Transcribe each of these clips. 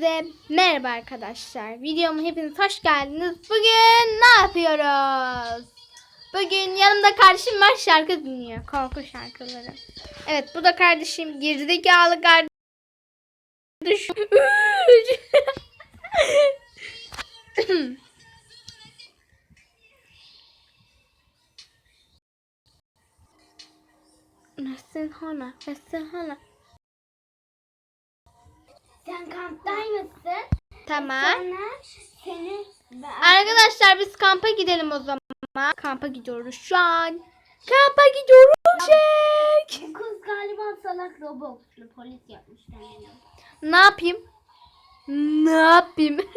Hepinize merhaba arkadaşlar. Videoma hepiniz hoş geldiniz. Bugün ne yapıyoruz? Bugün yanımda kardeşim var şarkı dinliyor. Korku şarkıları. Evet bu da kardeşim. Gerizekalı kardeşim. Nasıl hana? Nasıl hana? Sen kamptaymışsın. Tamam. Sonra seni Arkadaşlar biz kampa gidelim o zaman. Kampa gidiyoruz şu an. Kampa gidiyoruz. Jack. bu kız galiba salak Roblox'lu polis yapmış yani. Ne yapayım? Ne yapayım?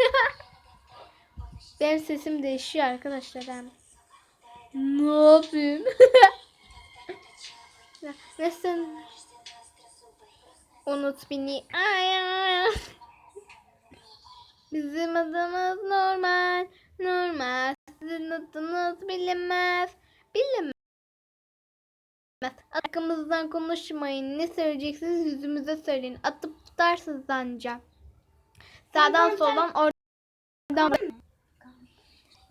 Benim sesim değişiyor arkadaşlar. hem. Ne yapayım? Nasıl? Unut beni. Ay, ay. Bizim adımız normal. Normal. Sizin adınız bilinmez. Bilinmez. Arkamızdan konuşmayın. Ne söyleyeceksiniz yüzümüze söyleyin. Atıp tutarsınız anca. Sağdan soldan oradan.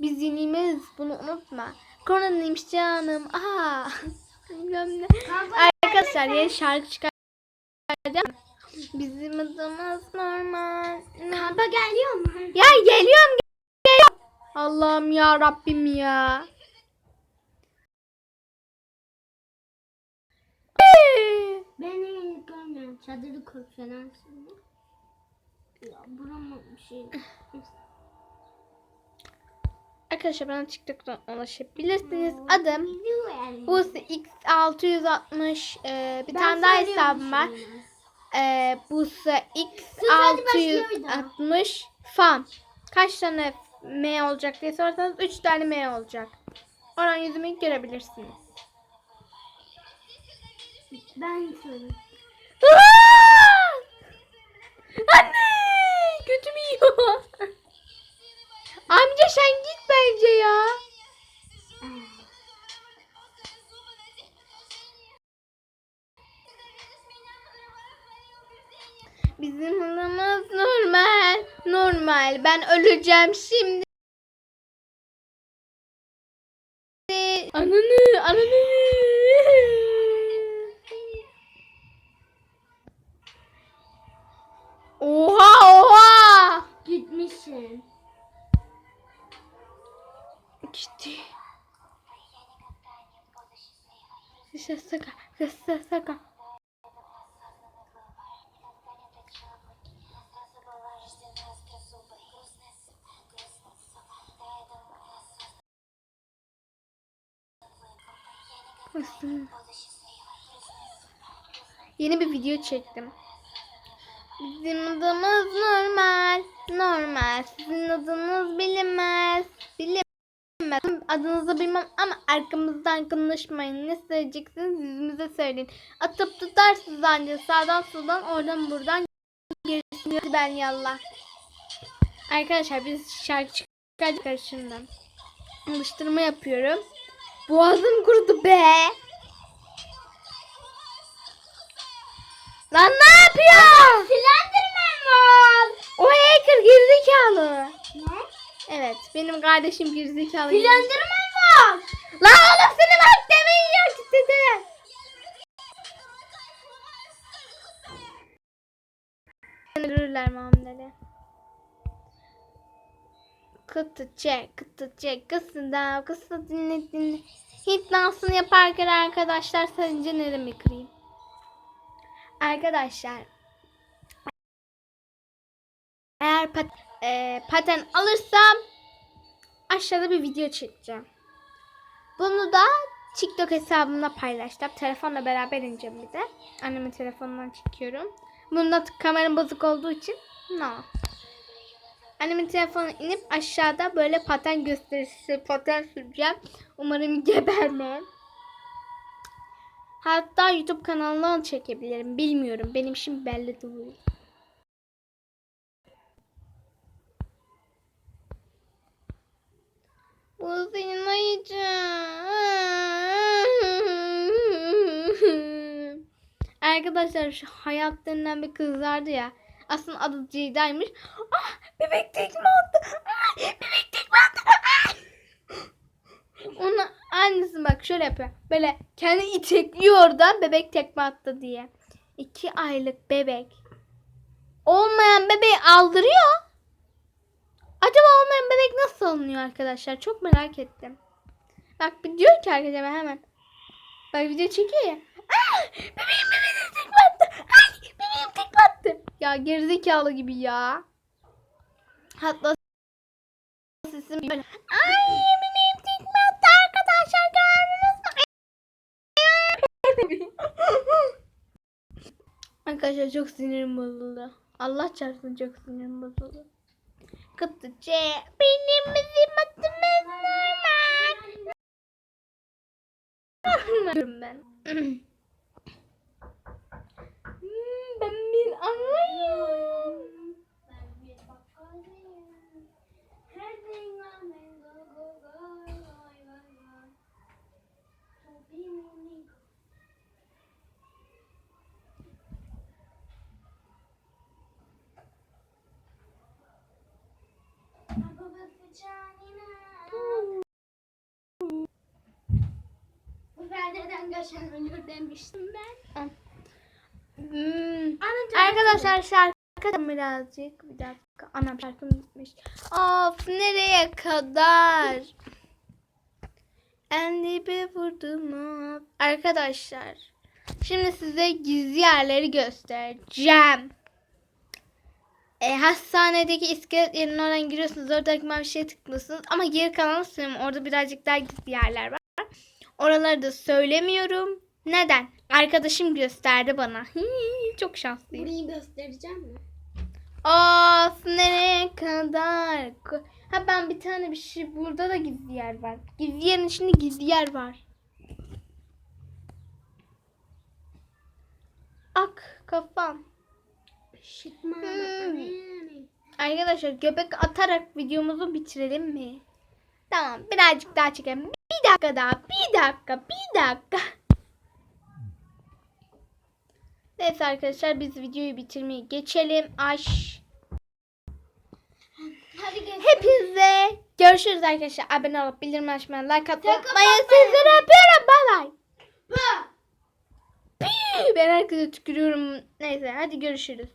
Biz yenilmeyiz. Bunu unutma. Koronaymış canım. Bilmem ne. Arkadaşlar yeni şarkı çıkaracağım. Bizim adımız normal. Kampa geliyor mu? Ya geliyorum geliyorum. Allah'ım ya Rabbim ya. Ben henüz görmüyorum. Çadırı kur falan şimdi. Ya burama bir şey. Arkadaşlar bana TikTok'tan ulaşabilirsiniz. Adım. Buse X660 ee, bir Ben tane daha hesabım var. şimdi. Ee, Buse hadi başlıyoruz. X660 fan. Kaç tane M olacak diye sorarsanız 3 tane M olacak. Oradan yüzümü görebilirsiniz. Ben söyleyeyim. Bizim adımız normal. Normal. Ben öleceğim şimdi. Ananı, ananı. Oha, oha. Gitmişsin. Gitti. Kısa saka, kısa Yeni bir video çektim. Bizim adımız normal. Normal. Sizin adınız bilinmez. Bilinmez. Adınızı bilmem ama arkamızdan konuşmayın. Ne söyleyeceksiniz yüzümüze söyleyin. Atıp tutarsınız anca sağdan soldan oradan buradan gerisini ben yallah. Arkadaşlar biz şarkı çıkardık karşımdan. Alıştırma yapıyorum. Boğazım kurudu be. Lan ne yapıyor? Slenderman var. O hacker gerizekalı. Ne? Evet benim kardeşim gerizekalı. Slenderman var. Lan oğlum seni bak demeyin ya dedi. Öldürürler mamleri. Kıtı çek, kıtı çek, kısın da, kısı dinle dinle. Hit dansını yaparken arkadaşlar sadece neremi kırayım. Arkadaşlar eğer pat, e, paten alırsam aşağıda bir video çekeceğim. Bunu da TikTok hesabımda paylaştım. Telefonla beraber ineceğim bir de. Annemin telefonundan çekiyorum. Bunda kameram bozuk olduğu için no. Annemin telefonu inip aşağıda böyle paten gösterisi, paten süreceğim. Umarım gebermem. Hatta YouTube kanalından çekebilirim. Bilmiyorum. Benim işim belli değil. Bu senin ayıcın. Arkadaşlar şu hayat denilen bir kız vardı ya. Aslında adı Ceyda'ymış. Bebek tekme attı. Bebek tekme attı. Onun aynısı bak şöyle yapıyor. Böyle kendi itekliyor oradan bebek tekme attı diye. İki aylık bebek. Olmayan bebeği aldırıyor. Acaba olmayan bebek nasıl alınıyor arkadaşlar? Çok merak ettim. Bak bir diyor ki arkadaşlar hemen. Bak video çekiyor ya. Aa, bebeğim bebeğim tekme attı. Ay bebeğim tekme attı. Ya gerizekalı gibi ya. Hatta sesim böyle. Ay bebeğim tekme attı arkadaşlar gördünüz mü? Arkadaşlar çok sinirim bozuldu. Allah çarpsın çok sinirim bozuldu. Kutucu benim bizim atımız. Normal ben. Bu perdeden kaçan ölür demiştim ben. Hmm. Arkadaşlar şarkı birazcık bir dakika anam şarkım. Of nereye kadar? En dibe vurdum of. Arkadaşlar şimdi size gizli yerleri göstereceğim. E, hastanedeki iskelet yerine oradan giriyorsunuz. Oradaki mavi şeye tıklıyorsunuz. Ama geri kalanı söyleyeyim. Orada birazcık daha gizli yerler var. Oraları da söylemiyorum. Neden? Arkadaşım gösterdi bana. Hii, çok şanslıyım. Burayı göstereceğim mi? Of nereye kadar? Ha ben bir tane bir şey burada da gizli yer var. Gizli yerin içinde gizli yer var. Ak kafam. Hmm. Arkadaşlar göbek atarak videomuzu bitirelim mi? Tamam birazcık daha çekelim. Bir dakika daha. Bir dakika. Bir dakika. Neyse arkadaşlar biz videoyu bitirmeyi geçelim. Aş. Hepinize görüşürüz arkadaşlar. Abone olup bildirim açmayı, like atmayı unutmayın. Sizleri öpüyorum. Ba. Pii, Ben herkese tükürüyorum. Neyse hadi görüşürüz.